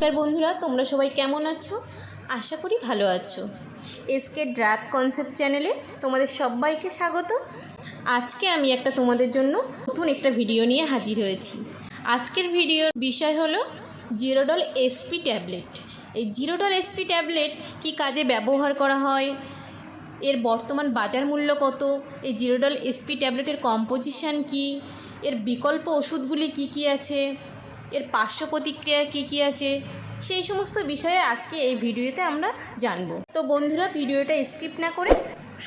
নমস্কার বন্ধুরা, তোমরা সবাই কেমন আছো? আশা করি ভালো আছো। এসকে ড্রাগ কনসেপ্ট চ্যানেলে তোমাদের সবাইকে স্বাগত। আজকে আমি একটা তোমাদের জন্য নতুন একটা ভিডিও নিয়ে হাজির হয়েছি। আজকের ভিডিওর বিষয় হলো জিরোডল এসপি ট্যাবলেট। এই জিরোডল এসপি ট্যাবলেট কি কাজে ব্যবহার করা হয়? এর বর্তমান বাজার মূল্য কত? এই জিরোডল এসপি ট্যাবলেটের কম্পোজিশান কি? এর বিকল্প ওষুধগুলি কি কি আছে? এর পার্শ্ব প্রতিক্রিয়া কী কী আছে? সেই সমস্ত বিষয়ে আজকে এই ভিডিওতে আমরা জানব। তো বন্ধুরা, ভিডিওটা স্কিপ না করে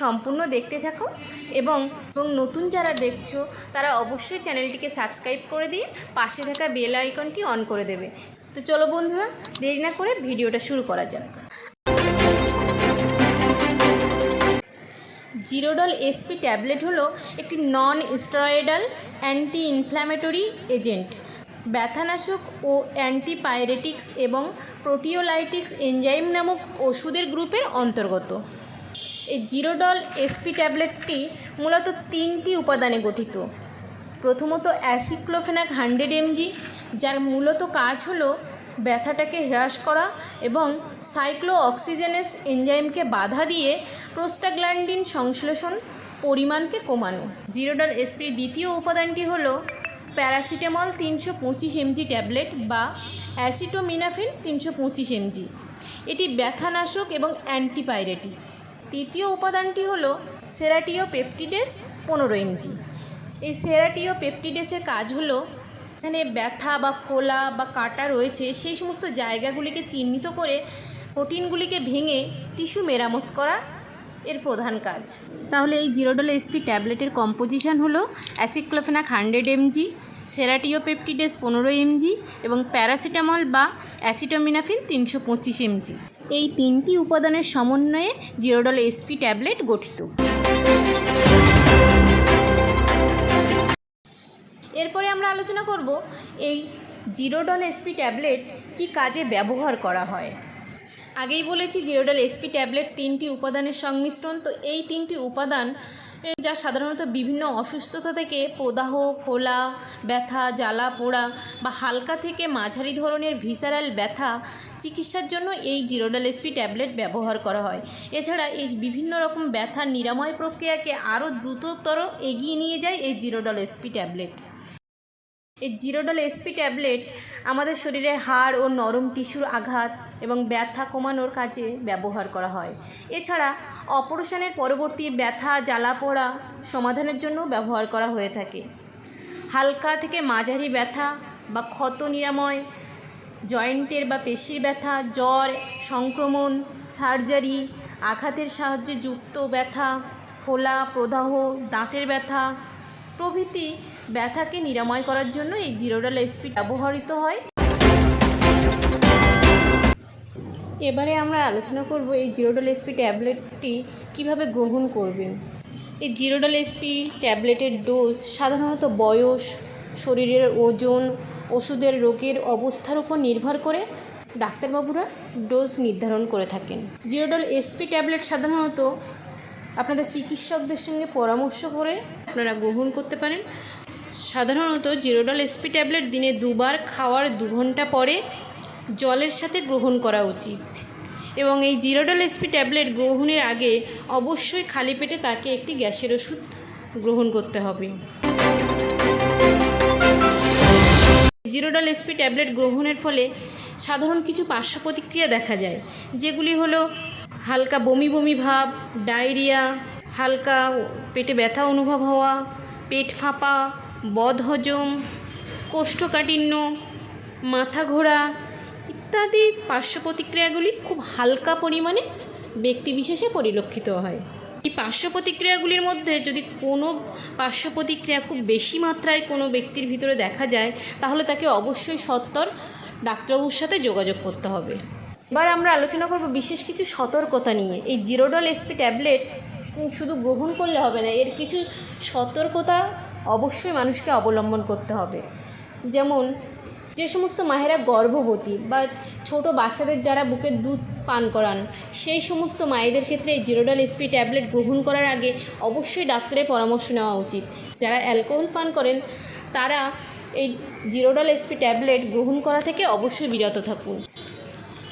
সম্পূর্ণ দেখতে থাকো এবং এবং নতুন যারা দেখছ, তারা অবশ্যই চ্যানেলটিকে সাবস্ক্রাইব করে দিয়ে পাশে থাকা বেল আইকনটি অন করে দেবে। তো চলো বন্ধুরা, দেরি না করে ভিডিওটা শুরু করা যাক। জিরোডল এসপি ট্যাবলেট হলো একটি non steroidal anti inflammatory agent. ব্যথানাশক ও অ্যান্টিপাইরেটিক্স এবং প্রোটিওলাইটিক্স এনজাইম নামক ওষুধের গ্রুপের অন্তর্গত। এই জিরোডল এসপি ট্যাবলেটটি মূলত তিনটি উপাদানে গঠিত। প্রথমত অ্যাসিক্লোফেনাক হান্ড্রেড এমজি, যার মূলত কাজ হলো ব্যথাটাকে হ্রাস করা এবং সাইক্লো অক্সিজেনেস এনজাইমকে বাধা দিয়ে প্রোস্টাগ্ল্যান্ডিন সংশ্লেষণ পরিমাণকে কমানো। জিরোডল এসপির দ্বিতীয় উপাদানটি হলো প্যারাসিটামল তিনশো পঁচিশ এমজি ট্যাবলেট বা অ্যাসিটোমিনাফিন তিনশো পঁচিশ এমজি। এটি ব্যথানাশক এবং অ্যান্টিপাইরেটিক। তৃতীয় উপাদানটি হলো সেরাটিও পেপটিডেস পনেরো এমজি। এই সেরাটিও পেপটিডেসের কাজ হলো এখানে ব্যথা বা ফোলা বা কাটা রয়েছে, সেই সমস্ত জায়গাগুলিকে চিহ্নিত করে প্রোটিনগুলিকে ভেঙে টিস্যু মেরামত করা এর প্রধান কাজ। তাহলে এই জিরোডল এসপি ট্যাবলেটের কম্পোজিশন হলো অ্যাসিক্লোফেনাক হান্ড্রেড এমজি, সেরাটিওপেপটিডেস পনেরো এমজি এবং প্যারাসিটামল বা অ্যাসিটোমিনাফিন তিনশো পঁচিশ এমজি। এই তিনটি উপাদানের সমন্বয়ে জিরোডল এসপি ট্যাবলেট গঠিত। এরপরে আমরা আলোচনা করব এই জিরোডল এসপি ট্যাবলেট কি কাজে ব্যবহার করা হয়। আগেই বলেছি জিরোডল এসপি ট্যাবলেট তিনটি উপাদানের সংমিশ্রণ। তো এই তিনটি উপাদান, যা সাধারণত বিভিন্ন অসুস্থতা থেকে প্রদাহ, ফোলা, ব্যথা, জ্বালা, পোড়া বা হালকা থেকে মাঝারি ধরনের ভিসারাল ব্যথা চিকিৎসার জন্য এই জিরোডাল এসপি ট্যাবলেট ব্যবহার করা হয়। এছাড়া এই বিভিন্ন রকম ব্যথার নিরাময় প্রক্রিয়াকে আরও দ্রুততর এগিয়ে নিয়ে যায় এই জিরোডল এসপি ট্যাবলেট। এই জিরোডল এসপি ট্যাবলেট আমাদের শরীরের হাড় ও নরম টিস্যুর আঘাত এবং ব্যথা কমানোর কাজে ব্যবহার করা হয়। এছাড়া অপারেশনের পরবর্তী ব্যথা, জ্বালা পোড়া সমাধানের জন্য ব্যবহার করা হয়ে থাকে। হালকা থেকে মাঝারি ব্যথা বা ক্ষত নিরাময়, জয়েন্টের বা পেশির ব্যথা, জ্বর, সংক্রমণ, সার্জারি, আঘাতের সাহায্যে যুক্ত ব্যথা, ফোলা, প্রদাহ, দাঁতের ব্যথা প্রভৃতি ব্যথাকে নিরাময় করার জন্য এই জিরোডাল এসপি ব্যবহৃত হয়। এবারে আমরা আলোচনা করব এই জিরোডাল এসপি ট্যাবলেটটি কীভাবে গ্রহণ করবেন। এই জিরোডাল এসপি ট্যাবলেটের ডোজ সাধারণত বয়স, শরীরের ওজন, ওষুধের রোগের অবস্থার উপর নির্ভর করে ডাক্তারবাবুরা ডোজ নির্ধারণ করে থাকেন। জিরোডল এসপি ট্যাবলেট সাধারণত আপনাদের চিকিৎসকদের সঙ্গে পরামর্শ করে আপনারা গ্রহণ করতে পারেন। সাধারণত জিরোডল এসপি ট্যাবলেট দিনে দুবার খাওয়ার দু ঘণ্টা পরে জলের সাথে গ্রহণ করা উচিত। এবং এই জিরোডল এসপি ট্যাবলেট গ্রহণের আগে অবশ্যই খালি পেটে তাকে একটি গ্যাসের ওষুধ গ্রহণ করতে হবে। জিরোডল এসপি ট্যাবলেট গ্রহণের ফলে সাধারণ কিছু পার্শ্ব প্রতিক্রিয়া দেখা যায়, যেগুলি হলো হালকা বমি বমি ভাব, ডায়রিয়া, হালকা পেটে ব্যথা অনুভব হওয়া, পেট ফাঁপা বদহজম, কোষ্ঠকাঠিন্য মাথা ঘোরা ইত্যাদি পার্শ্ব প্রতিক্রিয়াগুলি খুব হালকা পরিমাণে ব্যক্তিবিশেষে পরিলক্ষিত হয়। এই পার্শ্ব প্রতিক্রিয়াগুলির মধ্যে যদি কোনো পার্শ্ব প্রতিক্রিয়া খুব বেশি মাত্রায় কোনো ব্যক্তির ভিতরে দেখা যায়, তাহলে তাকে অবশ্যই সত্তর ডাক্তারবাবুর সাথে যোগাযোগ করতে হবে। এবার আমরা আলোচনা করব বিশেষ কিছু সতর্কতা নিয়ে। এই জিরোডল এসপি ট্যাবলেট শুধু গ্রহণ করলে হবে না, এর কিছু সতর্কতা অবশ্যই মানুষকে অবলম্বন করতে হবে। যেমন, যে সমস্ত মায়েরা গর্ভবতী বা ছোট বাচ্চাদের যারা বুকের দুধ পান করান, সেই সমস্ত মায়েদের ক্ষেত্রে এই জিরোডাল এসপি ট্যাবলেট গ্রহণ করার আগে অবশ্যই ডাক্তারের পরামর্শ নেওয়া উচিত। যারা অ্যালকোহল পান করেন, তারা এই জিরোডল এসপি ট্যাবলেট গ্রহণ করা থেকে অবশ্যই বিরত থাকুন।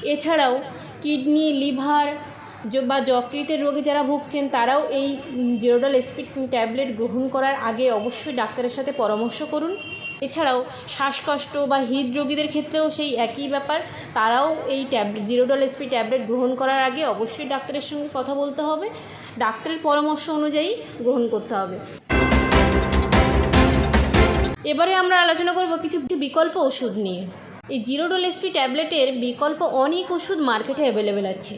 এছাড়াও, কিডনি, লিভার বা যকৃতের রোগে যারা ভুগছেন, তারাও এই জিরোডল এসপি ট্যাবলেট গ্রহণ করার আগে অবশ্যই ডাক্তারের সাথে পরামর্শ করুন। এছাড়াও শ্বাসকষ্ট বা হৃদরোগীদের ক্ষেত্রেও সেই একই ব্যাপার। তারাও এই ট্যাবলেট জিরোডল এসপি ট্যাবলেট গ্রহণ করার আগে অবশ্যই ডাক্তারের সঙ্গে কথা বলতে হবে। ডাক্তারের পরামর্শ অনুযায়ী গ্রহণ করতে হবে। এবারে আমরা আলোচনা করব কিছু কিছু বিকল্প ওষুধ নিয়ে। এই জিরোডল এসপি ট্যাবলেটের বিকল্প অনেক ওষুধ মার্কেটে অ্যাভেলেবেল আছে।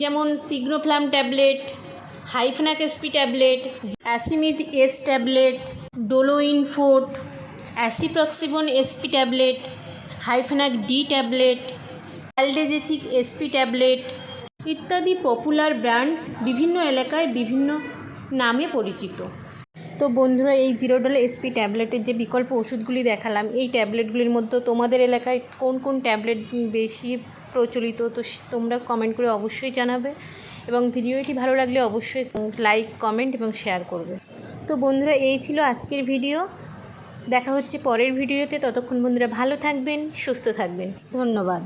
যেমন Signoflam tablet Hifenac SP tablet Acemiz S tablet Dolowin forte Aceproxyvon SP tablet Hifenac D tablet অ্যালডেজেচিক SP tablet ইত্যাদি পপুলার ব্র্যান্ড বিভিন্ন এলাকায় বিভিন্ন নামে পরিচিত। তো বন্ধুরা, এই জিরোডল এসপি ট্যাবলেটের যে বিকল্প ওষুধগুলি দেখালাম, এই ট্যাবলেটগুলির মধ্যে তোমাদের এলাকায় কোন কোন ট্যাবলেট বেশি প্রচলিত, তো তোমরা কমেন্ট করে অবশ্যই জানাবে এবং ভিডিওটি ভালো লাগলে অবশ্যই লাইক কমেন্ট এবং শেয়ার করবে। তো বন্ধুরা, এই ছিল আজকের ভিডিও দেখা হচ্ছে পরের ভিডিওতে ততক্ষণ বন্ধুরা ভালো থাকবেন, সুস্থ থাকবেন। ধন্যবাদ।